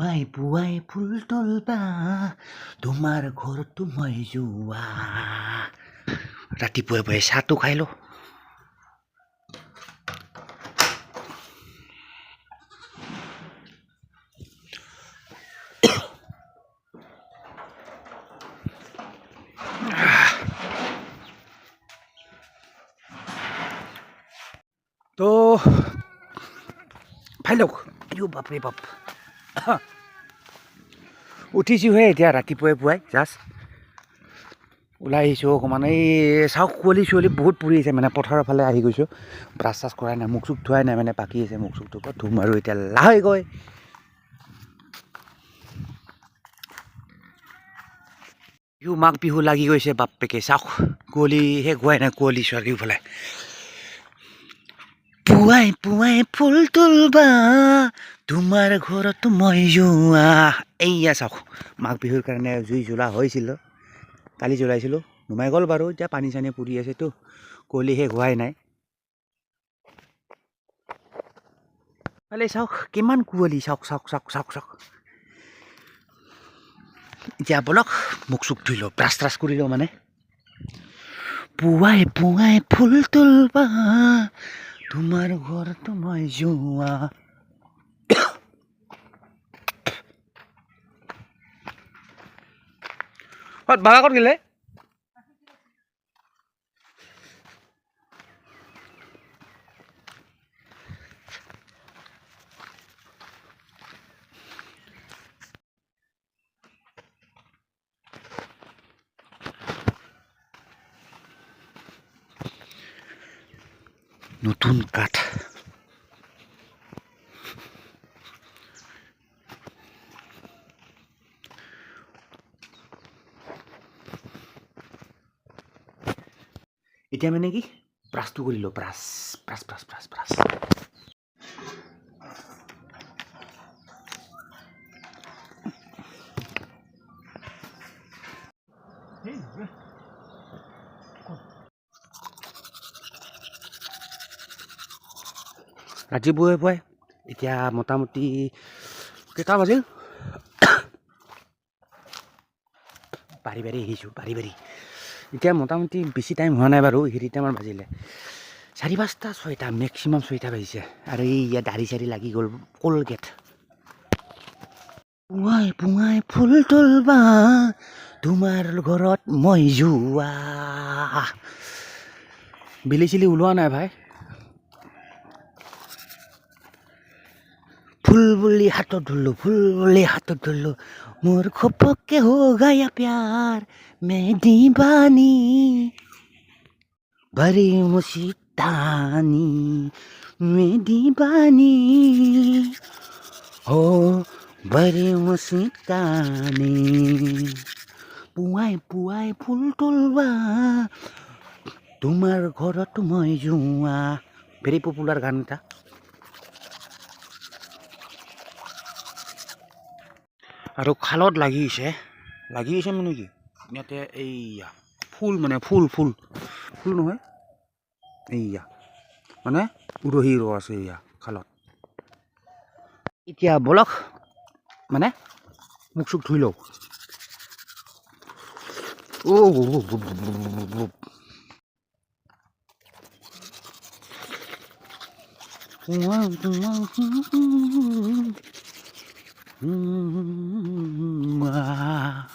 পুৱাই পুৱাই ফুল তলবা তোমাৰ ঘৰতো মই যোৱা ৰাতিপুৱাই পুৱাই চাহটো খাই লওঁ তো, ভাই লওক আইও বাপৰে বাপ? উঠিছোঁহে এতিয়া ৰাতিপুৱাই পুৱাই জাষ্ট ওলাই আহিছোঁ অকণমান। এই চাওক, কুঁৱলী চুৱলী বহুত পৰি আছে মানে পথাৰৰ ফালে আহি গৈছোঁ। ব্ৰাছ চাছ কৰাই নাই, মুখ চুখ ধোৱাই নাই মানে বাকী আছে মুখ চুখ ধুব ধুম আৰু এতিয়া লাহে গৈ বিহু মাঘ বিহু লাগি গৈছে, বাপেকে। চাওক, কুঁৱলী শেষ হোৱাই নাই কুঁৱলী চাৰিওফালে পুৱাই পুৱাই ফুল তুলবা। তোমাৰ ঘৰত মই যোৱা এইয়া চাওক মাঘ বিহুৰ কাৰণে জুই জ্বলা হৈছিল, কালি জ্বলাইছিলোঁ। নুমাই গ'ল বাৰু, এতিয়া পানী চানী পৰি আছেতো কুঁৱলী শেষ হোৱাই নাই। কালি চাওক, কিমান কুঁৱলী, চাওক চাওক চাওক চাওক চাওক। এতিয়া বলক, মুখ চুখ ধুই লওঁ ব্ৰাছ ত্ৰাছ কৰি লওঁ মানে। পুৱাই পুৱাই ফুল তুলবা। তোমাৰ ঘর তোমায় জুয়া। ভাড়া কর গেলে। নতুন কাঠ। এতিয়া মানে কি? ব্ৰাছটো কৰিলোঁ brush brush brush brush brush. ৰাতিপুৱাই পুৱাই এতিয়া মোটামুটি, কেইটা বাজিল? বাঢ়ি বাঢ়ি আহিছোঁ, বাঢ়ি বাঢ়ি। এতিয়া মোটামুটি বেছি টাইম হোৱা নাই বাৰু হেৰি টাইমৰ বাজিলে। চাৰি পাঁচটা ছয়টা মেক্সিমাম ছয়টা বাজিছে। আৰু এই ইয়াত দাঢ়ি চাৰি লাগি গ'ল কলগেট। পুৱাই পুৱাই ফুল তুলবা, তোমাৰ ঘৰত মই যোৱা। বেলি চেলি ওলোৱা নাই ভাই। ফুল বললি হাত ধরলো ফুল বললি হাত ধরলো মোর খোপকে হো গায়া প্যার, মে দিবানি। ভরি মুসিদানি মে দিবানি। ও ভরি মুসিদানি পুৱাই পুৱাই ফুল তোলবা তোমাৰ ঘৰত মই যোৱা ভেৰি পপুলাৰ গানটা। আৰু খালত লাগিছে লাগিছে মানে কি? ইয়াতে এইয়া, ফুল মানে ফুল ফুল। ফুল নহয়, এইয়া মানে উৰহি ৰ আছে এইয়া, খালত। এতিয়া বলক মানে মুখ চুখ ধুই লওঁ অ' 嗯啊。